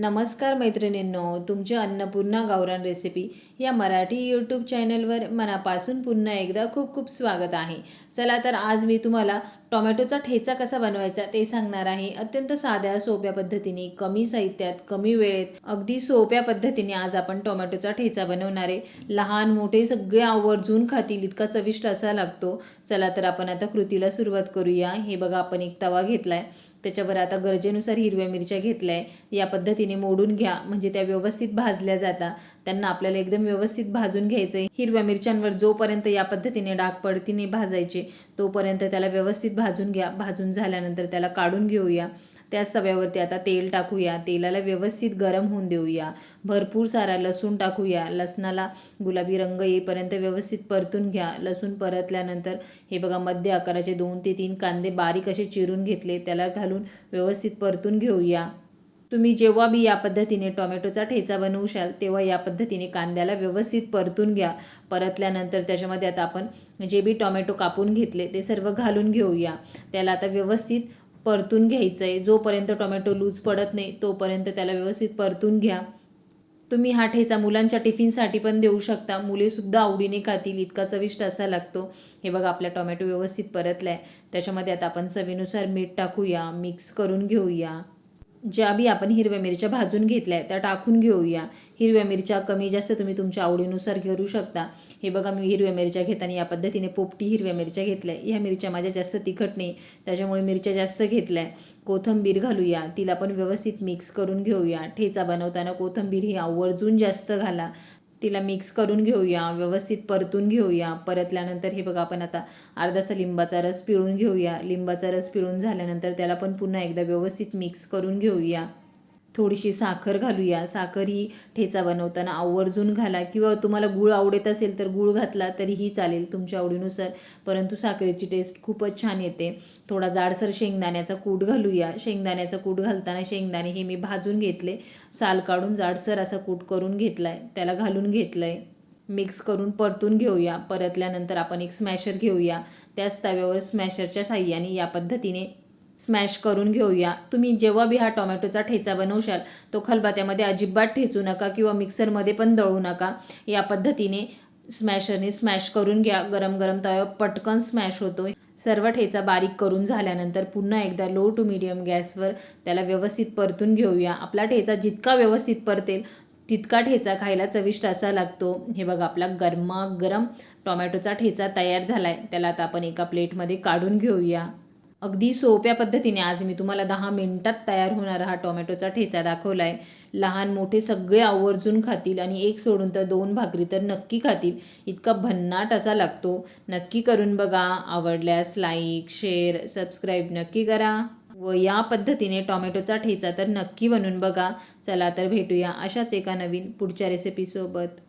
नमस्कार मैत्रिणींनो तुमचे अन्नपूर्णा गावरान रेसिपी या मराठी यूट्यूब चॅनलवर मनापासून पुन्हा एकदा खूप खूप स्वागत आहे. चला तर आज मी तुम्हाला टोमॅटोचा ठेचा कसा बनवायचा ते सांगणार आहे. अत्यंत साध्या सोप्या पद्धतीने कमी साहित्यात कमी वेळेत अगदी सोप्या पद्धतीने आज आपण टोमॅटोचा ठेचा बनवणार आहे. लहान मोठे सगळे आवर्जून खातील इतका चविष्ट असा लागतो. चला तर आपण आता कृतीला सुरुवात करूया. हे बघा आपण एक तवा घेतलाय. त्याच्यावर आता गरजेनुसार हिरव्या मिरच्या घेतल्या आहे या पद्धतीने मोडून घ्या. म्हणजे त्या व्यवस्थित भाजल्या जातात त्यांना आपल्याला एकदम व्यवस्थित भाजून घ्यायचं आहे हिरव्या मिरच्यांवर जोपर्यंत या पद्धतीने डाग पडतीने भाजायचे तोपर्यंत त्याला व्यवस्थित भाजून घ्या. भाजून झाल्यानंतर त्याला काढून घेऊया. त्या सव्यावरती आता तेल टाकूया. तेलाला व्यवस्थित गरम होऊन देऊया. भरपूर सारा लसूण टाकूया. लसणाला गुलाबी रंग येईपर्यंत व्यवस्थित परतून घ्या. लसूण परतल्यानंतर हे बघा मध्य आकाराचे दोन ते तीन कांदे बारीक असे चिरून घेतले. त्याला घालून व्यवस्थित परतून घेऊया. तुम्ही जेव्हा बी या पद्धतीने टोमॅटोचा ठेचा बनवशाल तेव्हा या पद्धतीने कांद्याला व्यवस्थित परतून घ्या. परतल्यानंतर त्याच्यामध्ये आता आपण जे बी टोमॅटो कापून घेतले ते सर्व घालून घेऊया. त्याला आता व्यवस्थित परतून घ्यायचं आहे जोपर्यंत टोमॅटो लूज पडत नाही तोपर्यंत त्याला व्यवस्थित परतून घ्या. तुम्ही हा ठेचा मुलांच्या टिफिनसाठी पण देऊ शकता. मुलेसुद्धा आवडीने खातील इतका चविष्ट असा लागतो. हे बघा आपला टोमॅटो व्यवस्थित परतला आहे त्याच्यामध्ये आता आपण चवीनुसार मीठ टाकूया मिक्स करून घेऊया. ज्या बी आपण हिरव्या मिरच्या भाजून घेतल्या त्या टाकून घेऊया. हिरव्या मिरच्या कमी जास्त तुम्ही तुमच्या आवडीनुसार करू शकता. हे बघा मी हिरव्या मिरच्या घेताना या पद्धतीने पोपटी हिरव्या मिरच्या घेतल्या ह्या मिरच्या माझ्या जास्त तिखट नाही त्याच्यामुळे मिरच्या जास्त घेतल्या कोथंबीर घालूया. तिला पण व्यवस्थित मिक्स करून घेऊया. ठेचा बनवताना कोथंबीर ही आवर्जून जास्त घाला. तिला मिक्स करून घेऊया व्यवस्थित परतून घेऊया. परतल्यानंतर हे बघा आपण आता अर्धासा लिंबाचा रस पिळून घेऊया. लिंबाचा रस पिळून झाल्यानंतर त्याला पण पुन्हा एकदा व्यवस्थित मिक्स करून घेऊया. थोडीशी साखर घालूया. साखर ही ठेचा बनवताना आवर्जून घाला. किंवा तुम्हाला गूळ आवडत असेल तर गूळ घातला तरीही चालेल तुमच्या आवडीनुसार. परंतु साखरेची टेस्ट खूपच छान येते. थोडा जाडसर शेंगदाण्याचा कूट घालूया. शेंगदाण्याचा कूट घालताना शेंगदाणे हे मी भाजून घेतले. साल काढून जाडसर असा कूट करून घेतला आहे त्याला घालून घेतलं आहे मिक्स करून परतून घेऊया. परतल्यानंतर आपण एक स्मॅशर घेऊया. त्याच तव्यावर स्मॅशरच्या साह्याने या पद्धतीने स्मॅश करून घेऊया. तुम्ही जेव्हा बी हा टोमॅटोचा ठेचा बनवशाल तो खलबात्यामध्ये अजिबात ठेचू नका किंवा मिक्सरमध्ये पण दळू नका. या पद्धतीने स्मॅशरने स्मॅश करून घ्या. गरम गरम तव्यावर पटकन स्मॅश होतो सर्व ठेचा बारीक करून झाल्यानंतर पुन्हा एकदा लो टू मिडियम गॅसवर त्याला व्यवस्थित परतून घेऊया. आपला ठेचा जितका व्यवस्थित परतेल तितका ठेचा खायला चविष्ट असा लागतो. हे बघा आपला गरमागरम टोमॅटोचा ठेचा तयार झाला आहे त्याला आता आपण एका प्लेटमध्ये काढून घेऊया. अगदी सोप्या पद्धतीने आज मी तुम्हाला दहा मिनिटात तयार होणारा हा टोमॅटोचा ठेचा दाखवला आहे लहान मोठे सगळे आवर्जून खातील आणि एक सोडून तर दोन भाकरी तर नक्की खातील. इतका भन्नाट असा लागतो. नक्की करून बघा. आवडल्यास लाईक शेअर सबस्क्राईब नक्की करा. व या पद्धतीने टोमॅटोचा ठेचा तर नक्की बनवून बघा. चला तर भेटूया अशाच एका नवीन पुढच्या रेसिपीसोबत